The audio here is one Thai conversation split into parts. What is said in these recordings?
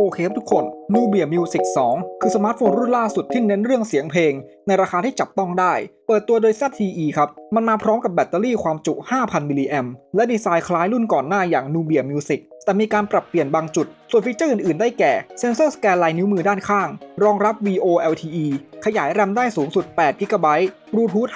โอเคครับทุกคน Nubia Music 2 คือสมาร์ทโฟนรุ่นล่าสุดที่เน้นเรื่องเสียงเพลง ในราคาที่จับต้องได้ เปิดตัวโดย ZTE ครับ มันมาพร้อมกับแบตเตอรี่ความจุ 5,000 มิลลิแอมและดีไซน์คล้ายรุ่นก่อนหน้าอย่าง Nubia Music แต่มีการปรับเปลี่ยนบางจุด ส่วนฟีเจอร์อื่น ๆ ได้แก่เซนเซอร์สแกนลายนิ้วมือด้านข้าง รองรับ VoLTE ขยายแรมได้สูงสุด8 g b บลูทูธ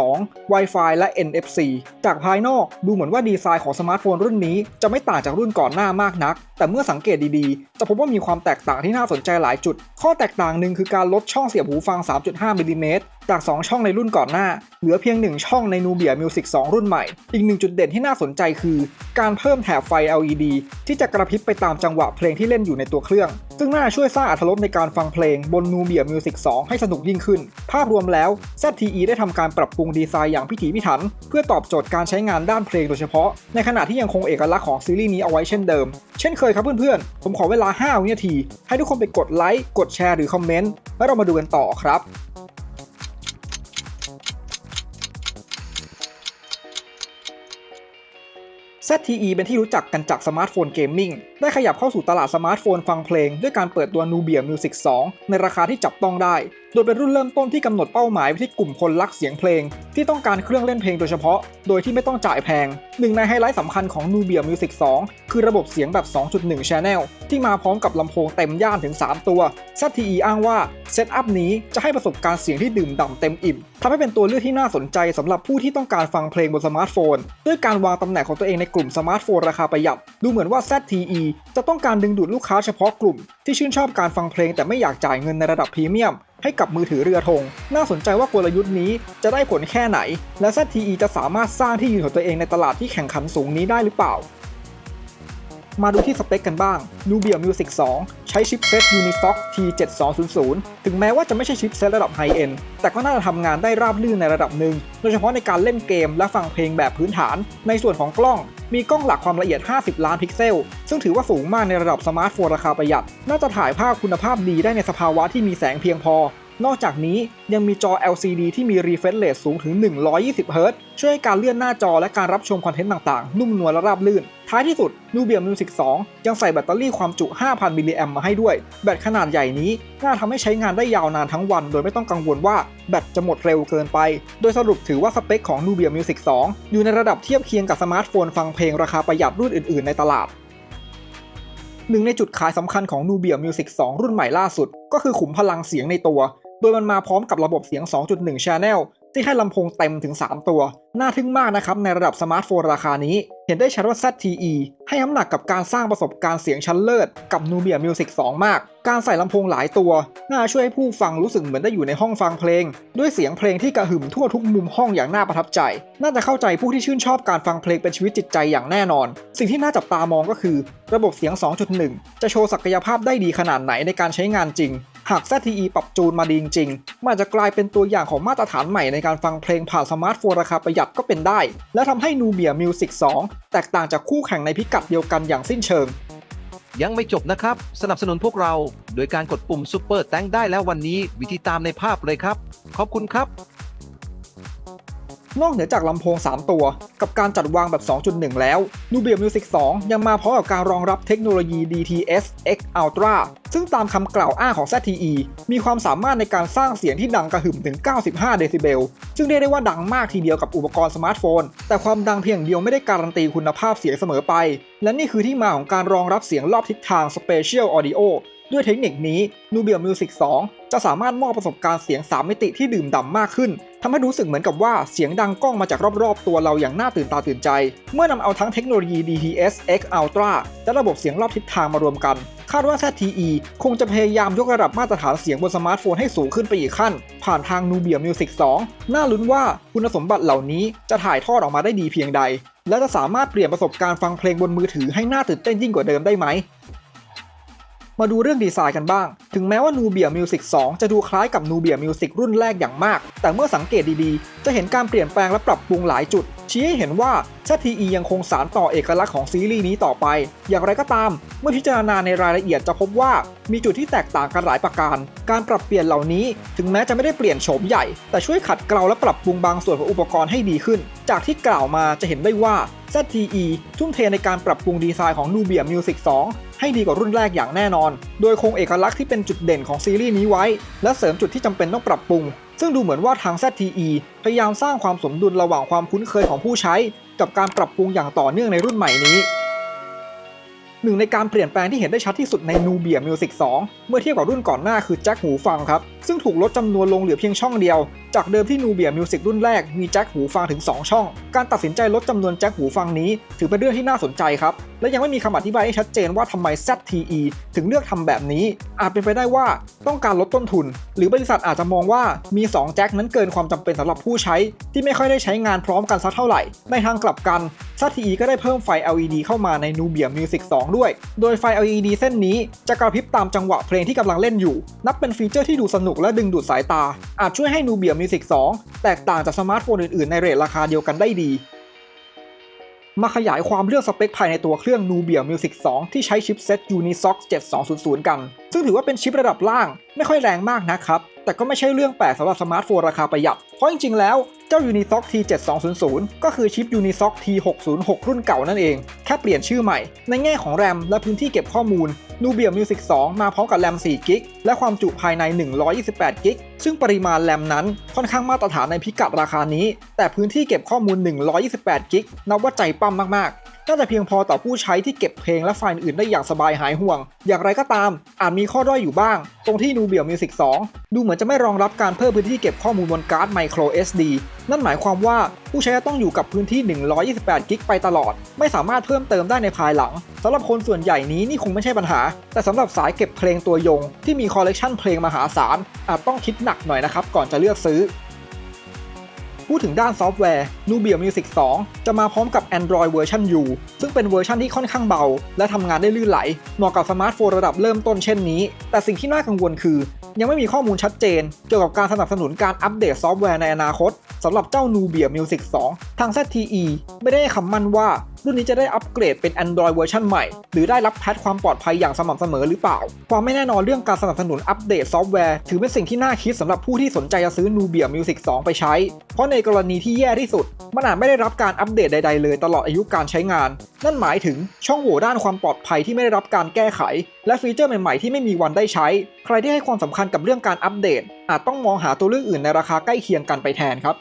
5.2 Wi-Fi และ NFC จากภายนอกดูเหมือนว่าดีไซน์ของสมาร์ทโฟนรุ่นนี้จะไม่ต่างจากรุ่นก่อนหน้ามากนัก แต่เมื่อสังเกตดี ๆ จะพบว่ามีความแตกต่างที่น่าสนใจหลายจุด ข้อแตกต่างหนึ่งคือการลดช่องเสียบหูฟัง 3.5มิลลิเมตร จาก 2 ช่องในรุ่นก่อนหน้า เหลือเพียง 1 ช่องใน Nubia Music 2 รุ่นใหม่ อีกหนึ่งจุดเด่นที่น่าสนใจคือ การเพิ่มแถบไฟ LED ที่จะกระพริบไปตามจังหวะเพลงที่เล่นอยู่ในตัวเครื่อง ซึ่งน่าช่วยสร้างอรรถรสในการฟังเพลงบน Nubia Music 2 ให้สนุกยิ่งขึ้น ภาพรวมแล้ว ZTE ได้ทำการปรับปรุงดีไซน์อย่างพิถีพิถัน เพื่อตอบโจทย์การใช้งานด้านเพลงโดยเฉพาะ ในขณะที่ยังคงเอกลักษณ์ของซีรีส์นี้เอาไว้เช่นเดิม เช่นเคยครับเพื่อนๆ ผมขอเวลา 5 วินาที ให้ทุกคนไปกดไลค์ กดแชร์หรือคอมเมนต์ แล้วเรามาดูกันต่อครับ ZTE เป็นที่รู้จักกันจากสมาร์ทโฟนเกมมิ่งได้ขยับเข้าสู่ตลาดสมาร์ทโฟนฟังเพลง ด้วยการเปิดตัว Nubia Music 2 ในราคาที่จับต้องได้ โดยเป็นรุ่นเริ่มต้นที่กำหนดเป้าหมายไปที่กลุ่มคนรักเสียงเพลง ที่ต้องการเครื่องเล่นเพลงโดยเฉพาะ โดยที่ไม่ต้องจ่ายแพง หนึ่งในไฮไลท์สำคัญของ Nubia Music 2 คือระบบเสียงแบบ 2.1 Channel ที่มาพร้อมกับลำโพงเต็มย่านถึง 3 ตัว ZTE อ้างว่าเซตอัพนี้จะให้ประสบการณ์เสียงที่ดื่มด่ำเต็มอิ่มทำให้เป็นตัวเลือกที่น่าสนใจสำหรับผู้ที่ต้องการฟังเพลงบนสมาร์ทโฟน ด้วยการวางตำแหน่งของตัวเองในกลุ่มสมาร์ทโฟนราคาประหยัดดูเหมือนว่า ZTE จะต้องการดึงดูดลูกค้าเฉพาะกลุ่ม ที่ชื่นชอบการฟังเพลงแต่ไม่อยากจ่ายเงินในระดับพรีเมียม ให้กับมือถือเรือธง น่าสนใจว่ากลยุทธ์นี้จะได้ผลแค่ไหน และ ZTE จะสามารถสร้างที่ยืนของตัวเองในตลาดที่แข่งขันสูงนี้ได้หรือเปล่า มาดูที่สเปคกันบ้าง Nubia Music 2 ใช้ชิปเซต Unisoc T7200 ถึงแม้ว่าจะไม่ใช่ชิปเซตระดับไฮเอ็นแต่ก็น่าจะทำงานได้ราบรื่นในระดับหนึ่ง โดยเฉพาะในการเล่นเกมและฟังเพลงแบบพื้นฐาน ในส่วนของกล้อง มีกล้องหลักความละเอียด 50 ล้านพิกเซล ซึ่งถือว่าสูงมากในระดับสมาร์ทโฟนราคาประหยัด น่าจะถ่ายภาพคุณภาพดีได้ในสภาวะที่มีแสงเพียงพอ นอกจากนี้ยังมีจอ LCD ที่มี refresh rate สูงถึง 120 Hz ช่วยให้การเลื่อนหน้าจอและการรับชมคอนเทนต์ต่างๆ นุ่มนวลและราบรื่น ท้ายที่สุด Nubia Music 2 ยังใส่แบตเตอรี่ความจุ 5,000 มิลลิแอมมาให้ด้วย แบตขนาดใหญ่นี้น่าทำให้ใช้งานได้ยาวนานทั้งวัน โดยไม่ต้องกังวลว่าแบตจะหมดเร็วเกินไป โดยสรุปถือว่าสเปคของ Nubia Music 2 อยู่ในระดับเทียบเคียงกับสมาร์ทโฟนฟังเพลงราคาประหยัดรุ่นอื่น ๆ ในตลาดหนึ่งในจุดขายสำคัญของ Nubia Music 2 รุ่นใหม่ล่าสุด ก็คือขุมพลังเสียงในตัว โดยมันมาพร้อมกับระบบเสียง 2.1 Channel ที่ให้ลำโพงเต็มถึง 3 ตัว น่าทึ่งมากนะครับในระดับสมาร์ทโฟนราคานี้ เห็นได้ชัดว่า ZTE ให้น้ำหนักกับการสร้างประสบการณ์เสียงชั้นเลิศ กับ Nubia Music 2 มาก การใส่ลำโพงหลายตัว น่าช่วยให้ผู้ฟังรู้สึกเหมือนได้อยู่ในห้องฟังเพลง ด้วยเสียงเพลงที่กระหึ่มทั่วทุกมุมห้องอย่างน่าประทับใจ น่าจะเข้าใจผู้ที่ชื่นชอบการฟังเพลงเป็นชีวิตจิตใจอย่างแน่นอน สิ่งที่น่าจับตามองก็คือ ระบบเสียง 2.1 จะโชว์ศักยภาพได้ดีขนาดไหนในการใช้งานจริง หาก ZTE ปรับจูนมาดีจริงๆ มันจจะกลายเป็นตัวอย่างของมาตรฐานใหม่ในการฟังเพลงผ่านสมาร์ทโฟนราคาประหยัดก็เป็นได้ และทำให้ Nubia Music 2 แตกต่างจากคู่แข่งในพิกัดเดียวกันอย่างสิ้นเชิง ยังไม่จบนะครับ สนับสนุนพวกเราโดยการกดปุ่ม Super แตงได้แล้ววันนี้วิธีตามในภาพเลยครับ ขอบคุณครับ นอกเหนือจากลำโพง 3 ตัว กับการจัดวางแบบ 2.1 แล้ว Nubia Music 2 ยังมาพร้อมกับการรองรับเทคโนโลยี DTS X Ultra ซึ่งตามคำกล่าวอ้างของ ZTE มีความสามารถในการสร้างเสียงที่ดังกระหึ่มถึง 95 เดซิเบล ซึ่งเรียกได้ว่าดังมากทีเดียวกับอุปกรณ์สมาร์ทโฟน แต่ความดังเพียงเดียวไม่ได้การันตีคุณภาพเสียงเสมอไป และนี่คือที่มาของการรองรับเสียงรอบทิศทาง Spatial Audio ด้วยเทคนิคนี้ Nubia Music 2 จะสามารถมอบประสบการณ์เสียง 3 มิติที่ดื่มด่ำมากขึ้นทำให้รู้สึกเหมือนกับว่าเสียงดังก้องมาจากรอบๆ ตัวเราอย่างน่าตื่นตาตื่นใจ เมื่อนำเอาทั้งเทคโนโลยี DTS X Ultra และระบบเสียงรอบทิศทางมารวมกัน คาดว่า ZTE คงจะพยายามยกระดับมาตรฐานเสียงบนสมาร์ทโฟนให้สูงขึ้นไปอีกขั้น ผ่านทาง Nubia Music 2 น่าลุ้นว่าคุณสมบัติเหล่านี้จะถ่ายทอดออกมาได้ดีเพียงใด และจะสามารถเปลี่ยนประสบการณ์ฟังเพลงบนมือถือให้น่าตื่นเต้นยิ่งกว่าเดิมได้ไหม มาดูเรื่องดีไซน์กันบ้าง ถึงแม้ว่า Nubia Music 2 จะดูคล้ายกับ Nubia Music รุ่นแรกอย่างมาก แต่เมื่อสังเกตดีๆ จะเห็นการเปลี่ยนแปลงและปรับปรุงหลายจุด ชี้ให้เห็นว่า ZTE ยังคงสานต่อเอกลักษณ์ของซีรีส์นี้ต่อไป อย่างไรก็ตาม เมื่อพิจารณาในรายละเอียดจะพบว่า มีจุดที่แตกต่างกันหลายประการ การปรับเปลี่ยนเหล่านี้ ถึงแม้จะไม่ได้เปลี่ยนโฉมใหญ่ แต่ช่วยขัดเกลาและปรับปรุงบางส่วนของอุปกรณ์ให้ดีขึ้น จากที่กล่าวมาจะเห็นได้ว่า ZTE ทุ่มเทในการปรับปรุงดีไซน์ของ Nubia Music 2 ให้ดีกว่ารุ่นแรกอย่างแน่นอน โดยคงเอกลักษณ์ที่เป็นจุดเด่นของซีรีส์นี้ไว้ และเสริมจุดที่จำเป็นต้องปรับปรุง ซึ่งดูเหมือนว่าทาง ZTE พยายามสร้างความสมดุลระหว่างความคุ้นเคยของผู้ใช้ กับการปรับปรุงอย่างต่อเนื่องในรุ่นใหม่นี้หนึ่งในการเปลี่ยนแปลงที่เห็นได้ชัดที่สุดใน Nubia Music 2 เมื่อเทียบกับรุ่นก่อนหน้าคือแจ็คหูฟังครับ ซึ่งถูกลดจำนวนลงเหลือเพียงช่องเดียว จากเดิมที่ Nubia Music รุ่นแรกมีแจ็คหูฟังถึง 2 ช่อง การตัดสินใจลดจำนวนแจ็คหูฟังนี้ ถือเป็นเรื่องที่น่าสนใจครับ และยังไม่มีคำอธิบายที่ชัดเจนว่าทำไม ZTE ถึงเลือกทำแบบนี้ อาจเป็นไปได้ว่าต้องการลดต้นทุน หรือบริษัทอาจจะมองว่ามี 2 แจ็คนั้นเกินความจำเป็นสำหรับผู้ใช้ ที่ไม่ค่อยได้ใช้งานพร้อมกันสักเท่าไหร่ ในทางกลับกัน ZTE ก็ได้เพิ่มไฟ LED เข้ามาใน Nubia Music 2 ด้วย โดยไฟ LED เส้นนี้จะกระพริบตามจังหวะเพลงที่กำลังเล่นอยู่ นับเป็นฟีเจอร์ที่ดูสนุกและดึงดูดสายตา อาจช่วยให้นูเบียมิวสิก2แตกต่างจากสมาร์ทโฟนอื่นๆ ในเรทราคาเดียวกันได้ดี มาขยายความเรื่องสเปคภายในตัวเครื่อง Nubia Music 2 ที่ใช้ชิปเซ็ต Unisoc 7200 กัน ซึ่งถือว่าเป็นชิประดับล่าง ไม่ค่อยแรงมากนะครับ แต่ก็ไม่ใช่เรื่องแปลกสำหรับสมาร์ทโฟนราคาประหยัด เพราะจริงๆแล้ว เจ้า Unisoc T7200 ก็คือชิป Unisoc T606 รุ่นเก่านั่นเอง แค่เปลี่ยนชื่อใหม่ ในแง่ของแรมและพื้นที่เก็บข้อมูล Nubia Music 2 มาพร้อมกับแรม4กิกและความจุภายใน 128กิกซึ่งปริมาณแรมนั้นค่อนข้างมาตรฐานในพิกัดราคานี้ แต่พื้นที่เก็บข้อมูล 128กิกนับว่าใจปั้มมากๆ น่าจะเพียงพอต่อผู้ใช้ที่เก็บเพลงและไฟล์อื่นได้อย่างสบายหายห่วง อย่างไรก็ตาม อาจมีข้อด้อยอยู่บ้าง ตรงที่ Nubia Music 2 ดูเหมือนจะไม่รองรับการเพิ่มพื้นที่เก็บข้อมูลบนการ์ด Micro SD นั่นหมายความว่าผู้ใช้จะต้องอยู่กับพื้นที่ 128 กิกไปตลอด ไม่สามารถเพิ่มเติมได้ในภายหลังสำหรับคนส่วนใหญ่นี้นี่คงไม่ใช่ปัญหา แต่สำหรับสายเก็บเพลงตัวยง ที่มีคอลเลกชันเพลงมหาศาลอาจต้องคิดหนักหน่อยนะครับก่อนจะเลือกซื้อ พูดถึงด้านซอฟต์แวร์ Nubia Music 2 จะมาพร้อมกับ Android เวอร์ชัน U ซึ่งเป็นเวอร์ชันที่ค่อนข้างเบา และทำงานได้ลื่นไหล เหมาะกับสมาร์ทโฟนระดับเริ่มต้นเช่นนี้ แต่สิ่งที่น่ากังวลคือ ยังไม่มีข้อมูลชัดเจน เกี่ยวกับการสนับสนุนการอัปเดตซอฟต์แวร์ในอนาคตสำหรับเจ้า Nubia Music 2 ทาง ZTE ไม่ได้ให้คำมั่นว่า รุ่นนี้จะได้อัปเกรดเป็น Android เวอร์ชันใหม่ หรือได้รับแพทความปลอดภัยอย่างสม่ำเสมอหรือเปล่า ความไม่แน่นอนเรื่องการสนับสนุนอัปเดตซอฟต์แวร์ ถือเป็นสิ่งที่น่าคิดสำหรับผู้ที่สนใจจะซื้อ Nubia Music 2 ไปใช้ เพราะในกรณีที่แย่ที่สุด มันอาจไม่ได้รับการอัปเดตใด ๆ เลยตลอดอายุการใช้งาน นั่นหมายถึงช่องโหว่ด้านความปลอดภัยที่ไม่ได้รับการแก้ไข และฟีเจอร์ใหม่ๆที่ไม่มีวันได้ใช้ ใครที่ให้ความสำคัญกับเรื่องการอัปเดต อาจต้องมองหาตัวเลือกอื่นในราคาใกล้เคียงกันไปแทนครับ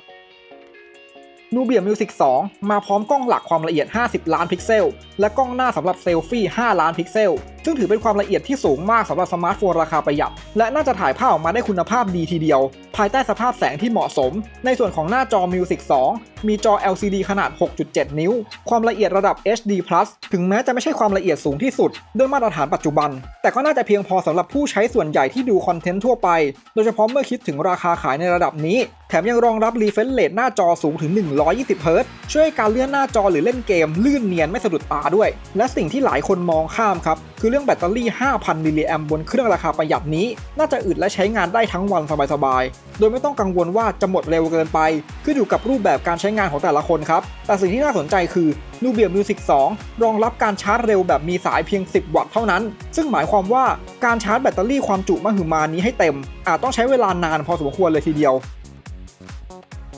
Nubia Music 2มาพร้อมกล้องหลักความละเอียด 50 ล้านพิกเซล และกล้องหน้าสำหรับเซลฟี่ 5 ล้านพิกเซล ซึ่งถือเป็นความละเอียดที่สูงมากสำหรับสมาร์ทโฟนราคาประหยัด และน่าจะถ่ายภาพออกมาได้คุณภาพดีทีเดียว ภายใต้สภาพแสงที่เหมาะสม ในส่วนของหน้าจอ Music 2มีจอ LCD ขนาด 6.7 นิ้ว ความละเอียดระดับ HD+ ถึงแม้จะไม่ใช่ความละเอียดสูงที่สุด ด้วยมาตรฐานปัจจุบัน แต่ก็น่าจะเพียงพอสำหรับผู้ใช้ส่วนใหญ่ที่ดูคอนเทนต์ทั่วไป โดยเฉพาะเมื่อคิดถึงราคาขายในระดับนี้แถมยังรองรับ refresh rate หน้าจอสูงถึง 120 Hz ช่วยให้การเลื่อนหน้าจอหรือเล่นเกม ลื่นเนียนไม่สะดุดตาด้วย และสิ่งที่หลายคนมองข้ามครับ คือเรื่องแบตเตอรี่ 5,000 มิลลิแอมบนเครื่องราคาประหยัดนี้ น่าจะอึดและใช้งานได้ทั้งวันสบายๆ โดยไม่ต้องกังวลว่าจะหมดเร็วเกินไป ขึ้นอยู่กับรูปแบบการใช้งานของแต่ละคนครับ แต่สิ่งที่น่าสนใจคือ Nubia Music 2รองรับการชาร์จเร็วแบบมีสายเพียง 10 วัตต์เท่านั้น ซึ่งหมายความว่าการชาร์จแบตเตอรี่ความจุมหึมานี้ให้เต็ม อาจต้องใช้เวลานานพอสมควรเลยทีเดียว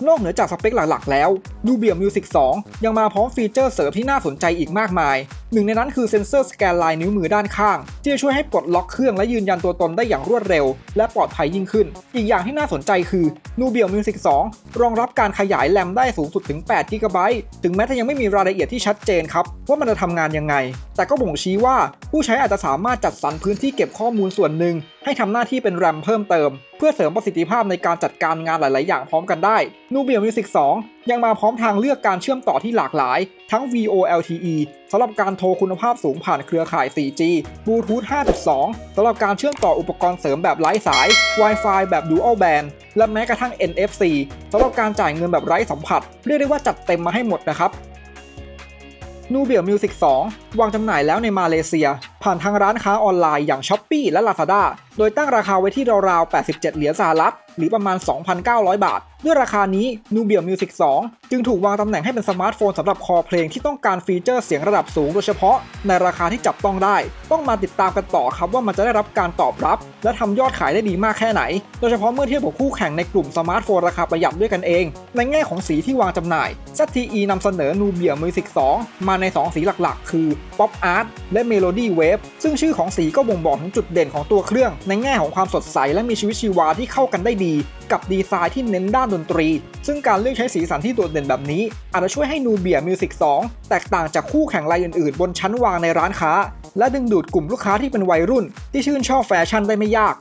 นอกเหนือจากสเปคหลักๆแล้ว Nubia Music 2ยังมาพร้อมฟีเจอร์เสริมที่น่าสนใจอีกมากมาย หนึ่งในนั้นคือเซ็นเซอร์สแกนลายนิ้วมือด้านข้าง ที่จะช่วยให้ปลดล็อกเครื่องและยืนยันตัวตนได้อย่างรวดเร็ว และปลอดภัยยิ่งขึ้น อีกอย่างที่น่าสนใจคือ Nubia Music 2 รองรับการขยายแรมได้สูงสุดถึง8 g b ถึงแม้จะยังไม่มีรายละเอียดที่ชัดเจนครับ ว่ามันจะทำงานยังไง แต่ก็บ่งชี้ว่าผู้ใช้อาจจะสามารถจัดสรรพื้นที่เก็บข้อมูลส่วนหนึ่ง ให้ทำหน้าที่เป็นแรมเพิ่มเติม เพื่อเสริมประสิทธิภาพในการจัดการงานหลาย ๆ อย่างพร้อมกันได้ Nubia Music 2ยังมาพร้อมทางเลือกการเชื่อมต่อที่หลากหลาย ทั้ง VoLTE สำหรับการโทรคุณภาพสูงผ่านเครือข่าย 4G Bluetooth 5.2 สำหรับการเชื่อมต่ออุปกรณ์เสริมแบบไร้สาย Wi-Fi แบบ Dual Band และแม้กระทั่ง NFC สำหรับการจ่ายเงินแบบไร้สัมผัส เรียกได้ว่าจัดเต็มมาให้หมดนะครับ Nubia Music 2วางจำหน่ายแล้วในมาเลเซีย ผ่านทางร้านค้าออนไลน์อย่าง s h อ p e e และ Lazada โดยตั้งราคาไว้ที่ราวๆ 87 เหรียญสหรัฐ หรือประมาณ 2,900 บาท ด้วยราคานี้ Nubia Music 2 จึงถูกวางตำแหน่งให้เป็นสมาร์ทโฟนสำหรับคอเพลงที่ต้องการฟีเจอร์เสียงระดับสูงโดยเฉพาะ ในราคาที่จับต้องได้ ต้องมาติดตามกันต่อครับว่ามันจะได้รับการตอบรับ และทำยอดขายได้ดีมากแค่ไหน โดยเฉพาะเมื่อเทียบกับคู่แข่งในกลุ่มสมาร์ทโฟนราคาประหยัดด้วยกันเอง ในแง่ของสีที่วางจำหน่าย ZTE นำเสนอ Nubia Music 2 มาใน 2 สีหลักๆ คือ Pop Art และ Melody Wave ซึ่งชื่อของสีก็บ่งบอกถึงจุดเด่นของตัวเครื่อง ในแง่ของความสดใสและมีชีวิตชีวาที่เข้ากันได้ดี กับดีไซน์ที่เน้นด้านดนตรี ซึ่งการเลือกใช้สีสันที่โดดเด่นแบบนี้ อาจจะช่วยให้นูเบียมิวสิก2แตกต่างจากคู่แข่งรายอื่นๆ บนชั้นวางในร้านค้า และดึงดูดกลุ่มลูกค้าที่เป็นวัยรุ่น ที่ชื่นชอบแฟชั่นได้ไม่ยาก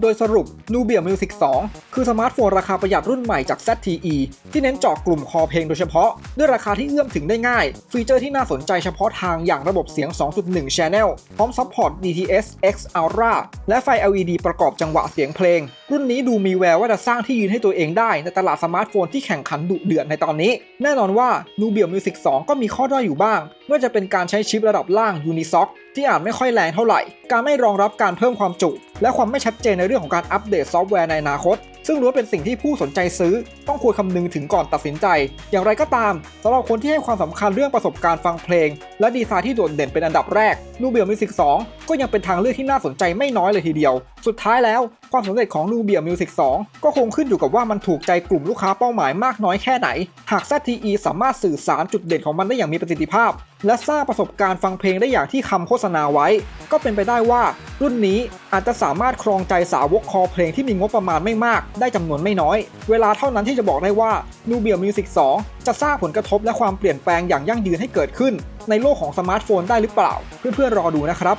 โดยสรุป Nubia Music 2 คือสมาร์ทโฟนราคาประหยัดรุ่นใหม่จาก ZTE ที่เน้นเจาะกลุ่มคอเพลงโดยเฉพาะ ด้วยราคาที่เอื้อมถึงได้ง่าย ฟีเจอร์ที่น่าสนใจเฉพาะทางอย่างระบบเสียง 2.1 Channel พร้อมซัพพอร์ต DTS X Ultra และไฟ LED ประกอบจังหวะเสียงเพลง รุ่นนี้ดูมีแววว่าจะสร้างที่ยืนให้ตัวเองได้ ในตลาดสมาร์ทโฟนที่แข่งขันดุเดือดในตอนนี้ แน่นอนว่า Nubia Music 2 ก็มีข้อด้อยอยู่บ้างไม่ว่าจะเป็นการใช้ชิประดับล่าง Unisoc ที่อาจไม่ค่อยแรงเท่าไหร่ การไม่รองรับการเพิ่มความจุ และความไม่ชัดเจนในเรื่องของการอัปเดตซอฟต์แวร์ในอนาคต ซึ่งล้วนเป็นสิ่งที่ผู้สนใจซื้อ ต้องควรคำนึงถึงก่อนตัดสินใจ อย่างไรก็ตามสำหรับคนที่ให้ความสำคัญเรื่องประสบการณ์ฟังเพลง และดีไซน์ที่โดดเด่นเป็นอันดับแรก Nubia Music 2 ก็ยังเป็นทางเลือกที่น่าสนใจไม่น้อยเลยทีเดียว สุดท้ายแล้ว ความสำเร็จของ Nubia Music 2ก็คงขึ้นอยู่กับว่ามันถูกใจกลุ่มลูกค้าเป้าหมายมากน้อยแค่ไหน หาก ZTE สามารถสื่อสารจุดเด่นของมันได้อย่างมีประสิทธิภาพ และสร้างประสบการณ์ฟังเพลงได้อย่างที่คำโฆษณาไว้ ก็เป็นไปได้ว่า รุ่นนี้อาจจะสามารถครองใจสาวกคอเพลงที่มีงบประมาณไม่มาก ได้จำนวนไม่น้อย เวลาเท่านั้นที่จะบอกได้ว่า Nubia Music 2จะสร้างผลกระทบและความเปลี่ยนแปลงอย่างยั่งยืนให้เกิดขึ้น ในโลกของสมาร์ทโฟนได้หรือเปล่า เพื่อนๆรอดูนะครับ